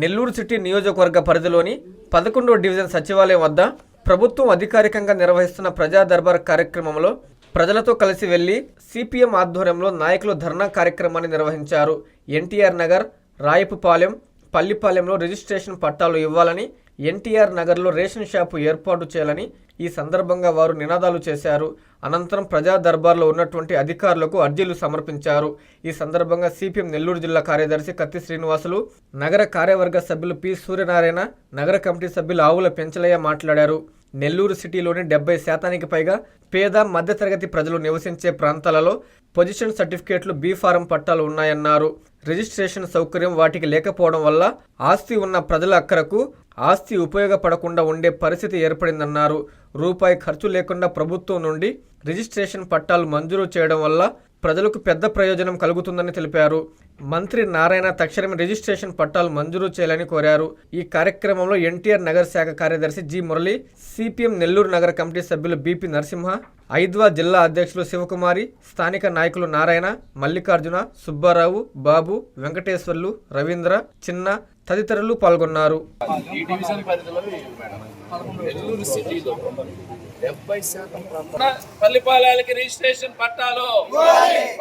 Nellore city నియోజకవర్గ పరిధిలోని పదకొండో డివిజన్ సచివాలయం వద్ద ప్రభుత్వం అధికారికంగా నిర్వహిస్తున్న ప్రజా దర్బార్ కార్యక్రమంలో ప్రజలతో కలిసి వెళ్ళి సిపిఎం ఆధ్వర్యంలో నాయకులు ధర్నా కార్యక్రమాన్ని నిర్వహించారు. ఎన్టీఆర్ నగర్ రాయపుపాలెం పల్లిపాలెంలో రిజిస్ట్రేషన్ పట్టాలు ఇవ్వాలని ఎన్టీఆర్ నగర్లో రేషన్ షాపు ఏర్పాటు చేయాలని ఈ సందర్భంగా వారు నినాదాలు చేశారు. అనంతరం ప్రజా దర్బార్లో ఉన్నటువంటి అధికారులకు అర్జీలు సమర్పించారు. ఈ సందర్భంగా సిపిఎం నెల్లూరు జిల్లా కార్యదర్శి కత్తి శ్రీనివాసులు నగర కార్యవర్గ సభ్యులు పి. సూర్యనారాయణ నగర కమిటీ సభ్యులు ఆవుల పెంచలయ్య మాట్లాడారు. నెల్లూరు సిటీలోని డెబ్బై శాతానికి పైగా పేద మధ్యతరగతి ప్రజలు నివసించే ప్రాంతాలలో పొజిషన్ సర్టిఫికేట్లు బీ ఫారం పట్టాలు ఉన్నాయన్నారు. రిజిస్ట్రేషన్ సౌకర్యం వాటికి లేకపోవడం వల్ల ఆస్తి ఉన్న ప్రజల అక్కరకు ఆస్తి ఉపయోగపడకుండా ఉండే పరిస్థితి ఏర్పడిందన్నారు. రూపాయి ఖర్చు లేకుండా ప్రభుత్వం నుండి రిజిస్ట్రేషన్ పట్టాలు మంజూరు చేయడం వల్ల ప్రజలకు పెద్ద ప్రయోజనం కలుగుతుందని తెలిపారు. మంత్రి నారాయణ తక్షణమే రిజిస్ట్రేషన్ పట్టాలు మంజూరు చేయాలని కోరారు. ఈ కార్యక్రమంలో ఎన్టీఆర్ నగర శాఖ కార్యదర్శి జి మురళి సిపిఎం నెల్లూరు నగర కమిటీ సభ్యులు బిపి నరసింహ ఐద్వా జిల్లా అధ్యక్షులు శివకుమారి స్థానిక నాయకులు నారాయణ మల్లికార్జున సుబ్బారావు బాబు వెంకటేశ్వర్లు రవీంద్ర చిన్న తదితరులు పాల్గొన్నారు. ఈ డివిజన్ పరిధిలో డెబ్బై శాతం ప్రాంతం పల్లిపాలయాలకి రిజిస్ట్రేషన్ పట్టాలు.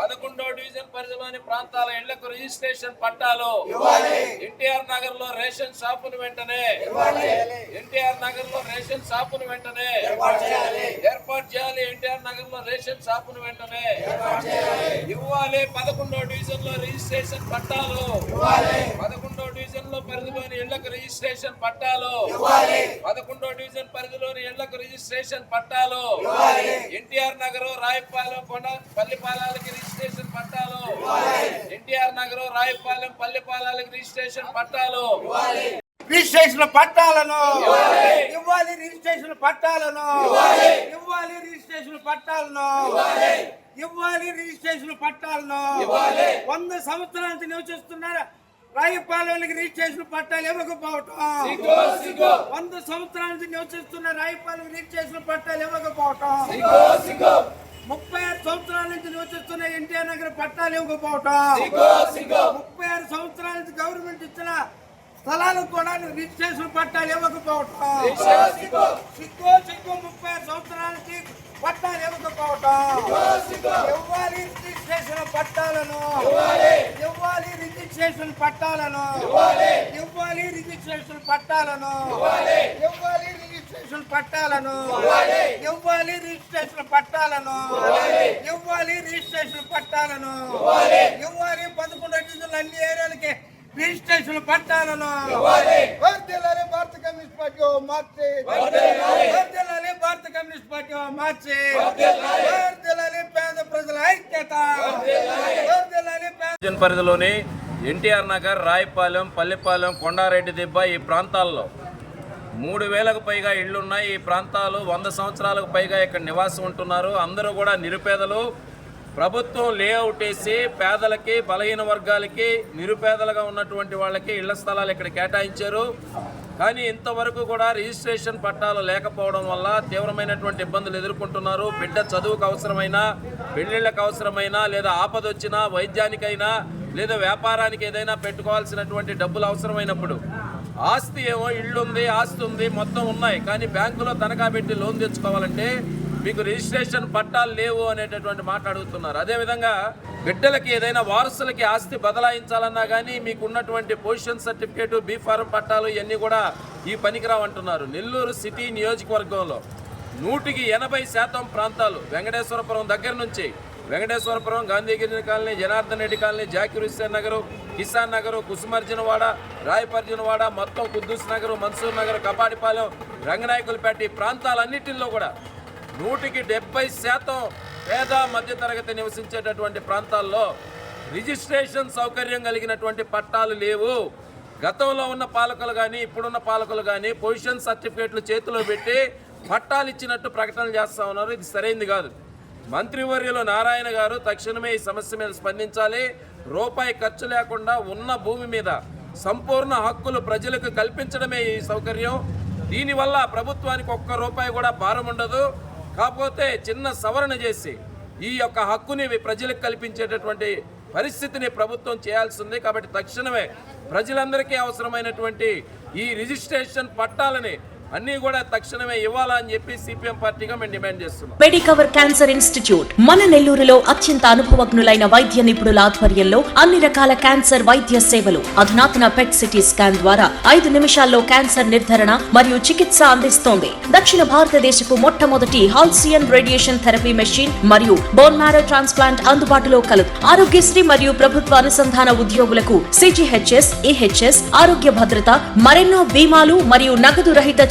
పదకొండో డివిజన్ పరిధిలోని ప్రాంతాల ఇళ్ళకు రిజిస్ట్రేషన్ పట్టాలు. ఎన్టీఆర్ నగర్లో రేషన్ షాపును వెంటనే ఎన్టీఆర్ నగర్లో రేషన్ షాపును వెంటనే ఏర్పాటు చేయాలి. ఎన్టీఆర్ నగర్లో రేషన్ షాపును వెంటనే ఇవ్వాలి. పదకొండో డివిజన్లో రిజిస్ట్రేషన్ పట్టాలు. పదకొండో డివిజన్లో పరిధిలోని ఇళ్ళకు రిజిస్ట్రేషన్ పట్టాలు. పదకొండో డివిజన్ పరిధిలోని ఇళ్ళకు రిజిస్ట్రేషన్ పట్టాలు. ఎన్టీఆర్ నగర్ రాయపాలెం కొండ పల్లిపాలెంకి రిజిస్ట్రేషన్ పట్టాలు. ఎన్టీఆర్ నగర్ రాయపాలెం పల్లిపాలెంకి రిజిస్ట్రేషన్ పట్టాలు. రిజిస్ట్రేషన్ పట్టాలను. ఇవ్వాలి. రిజిస్ట్రేషన్ పట్టాలను. ఇవ్వాలి. రిజిస్ట్రేషన్ పట్టాలను. ఇవ్వాలి. రిజిస్ట్రేషన్ పట్టాలను. వంద సంవత్సరాల నుంచి నివసిస్తున్నారు. రాయపాలెంకి రిజిస్ట్రేషన్ పట్టాలు ఇవ్వకపోవటం. వంద సంవత్సరాల నుంచి నివసిస్తున్న రాయపాలెం రిజిస్ట్రేషన్ పట్టాలు ఇవ్వకపోవటం. ముప్పై ఆరు సంవత్సరాల నుంచి నివసిస్తున్న ఎన్టీఆర్ నగర్ పట్టాలు ఇవ్వకపోవటం. ముప్పై ఆరు సంవత్సరాల నుంచి గవర్నమెంట్ ఇచ్చిన స్థలాలు కూడా రిజిస్ట్రేషన్ పట్టాలు ఇవ్వకపోవటం. సిగ్గు సిగ్గు. ముప్పై ఆరు సంవత్సరాలకి పట్టాలు ఇవ్వకపోవటం. ఇవ్వాలి రిజిస్ట్రేషన్ పట్టాలను రిజిస్ట్రేషన్ పట్టాలను. ఇవ్వాలి. రిజిస్ట్రేషన్ పట్టాలను. ఇవ్వాలి. రిజిస్ట్రేషన్ పట్టాలను. ఇవ్వాలి. రిజిస్ట్రేషన్ పట్టాలను. ఇవ్వాలి. రిజిస్ట్రేషన్ పట్టాలను. ఇవ్వాలి. పదకొండు డివిజన్లు అన్ని ఏరియాలకి రిజిస్ట్రేషన్ పట్టాలను. వర్ధిల్లాలి భారత కమ్యూనిస్ట్ పార్టీ ఓ మార్చి. వర్ధిల్లాలి. భారత కమ్యూనిస్ట్ పార్టీ ఓ మార్చి. వర్ధిల్లాలి. పేద ప్రజల ఐక్యత. డివిజన్ పరిధిలోని ఎన్టీఆర్ నగర్ రాయపాలెం పల్లెపాలెం కొండారెడ్డి దిబ్బ ఈ ప్రాంతాల్లో. మూడు వేలకు పైగా ఇళ్ళున్నాయి ఈ ప్రాంతాలు వంద సంవత్సరాలకు పైగా ఇక్కడ నివాసం ఉంటున్నారు. అందరూ కూడా నిరుపేదలు. ప్రభుత్వం లేఅవుట్ వేసి పేదలకి బలహీన వర్గాలకి నిరుపేదలుగా ఉన్నటువంటి వాళ్ళకి ఇళ్ళ స్థలాలు ఇక్కడ కేటాయించారు. కానీ ఇంతవరకు కూడా రిజిస్ట్రేషన్ పట్టాలు లేకపోవడం వల్ల తీవ్రమైనటువంటి ఇబ్బందులు ఎదుర్కొంటున్నారు. బిడ్డ చదువుకు అవసరమైన పెళ్ళిళ్ళకు అవసరమైన లేదా ఆపదొచ్చినా వైద్యానికైనా లేదా వ్యాపారానికి ఏదైనా పెట్టుకోవాల్సినటువంటి డబ్బులు అవసరమైనప్పుడు ఆస్తి ఏమో ఇళ్ళు ఉంది ఆస్తి ఉంది మొత్తం ఉన్నాయి. కానీ బ్యాంకులో తనఖా పెట్టి లోన్ తెచ్చుకోవాలంటే మీకు రిజిస్ట్రేషన్ పట్టాలు లేవు అనేటటువంటి మాట అడుగుతున్నారు. అదేవిధంగా బిడ్డలకి ఏదైనా వారసులకి ఆస్తి బదలాయించాలన్నా కానీ మీకు ఉన్నటువంటి పొజిషన్ సర్టిఫికేట్ బీ ఫారం పట్టాలు ఇవన్నీ కూడా ఈ పనికిరావు అంటున్నారు. నెల్లూరు సిటీ నియోజకవర్గంలో నూటికి ఎనభై శాతం ప్రాంతాలు వెంకటేశ్వరపురం దగ్గర నుంచి వెంకటేశ్వరపురం గాంధీగిరి కాలనీ జనార్దన్ రెడ్డి కాలనీ జాకిర్ హుస్సేన్ నగరు కిసాన్ నగర్ కుసుమర్జునవాడ రాయపర్జునవాడ మొత్తం కుద్దూస్ నగర్ మన్సూర్ నగర్ కపాడిపాలెం రంగనాయకులపేట ఈ ప్రాంతాలన్నింటిలో కూడా నూటికి డెబ్బై శాతం పేద మధ్యతరగతి నివసించేటటువంటి ప్రాంతాల్లో రిజిస్ట్రేషన్ సౌకర్యం కలిగినటువంటి పట్టాలు లేవు. గతంలో ఉన్న పాలకులు కానీ ఇప్పుడున్న పాలకులు కానీ పొజిషన్ సర్టిఫికేట్లు చేతిలో పెట్టి పట్టాలు ఇచ్చినట్టు ప్రకటనలు చేస్తా ఉన్నారు. ఇది సరైంది కాదు. మంత్రివర్యులు నారాయణ గారు తక్షణమే ఈ సమస్య మీద స్పందించాలి. రూపాయి ఖర్చు లేకుండా ఉన్న భూమి మీద సంపూర్ణ హక్కులు ప్రజలకు కల్పించడమే ఈ సౌకర్యం. దీనివల్ల ప్రభుత్వానికి ఒక్క రూపాయి కూడా భారం ఉండదు. కాకపోతే చిన్న సవరణ చేసి ఈ యొక్క హక్కుని ప్రజలకు కల్పించేటటువంటి పరిస్థితిని ప్రభుత్వం చేయాల్సి ఉంది కాబట్టి తక్షణమే ప్రజలందరికీ అవసరమైనటువంటి ఈ రిజిస్ట్రేషన్ పట్టాలని అన్నీ కూడా తక్షణమే ఇవ్వాలని చెప్పి సిపిఎం పార్టీగా మేము డిమాండ్ చేస్తున్నాం. మెడికవర్ క్యాన్సర్ ఇన్స్టిట్యూట్ మన నెల్లూరులో అత్యంత అనుభవజ్ఞులైన వైద్య నిపుణుల ఆధ్వర్యంలో అన్ని రకాల క్యాన్సర్ వైద్య సేవలు అధునాతన పెట్ సిటీ స్కాన్ ద్వారా ఐదు నిమిషాల్లో క్యాన్సర్ నిర్ధారణ మరియు చికిత్స అందిస్తోంది. దక్షిణ భారతదేశపు మొట్టమొదటి హాల్సియన్ రేడియేషన్ థెరపీ మెషిన్ మరియు బోన్ మ్యారో ట్రాన్స్ప్లాంట్ అందుబాటులో కలదు ఆరోగ్యశ్రీ మరియు ప్రభుత్వ అనుసంధాన ఉద్యోగులకు సిజిహెచ్ఎస్ ఈహెచ్ఎస్ ఆరోగ్య భద్రత మరెన్నో బీమాలు మరియు నగదు రహిత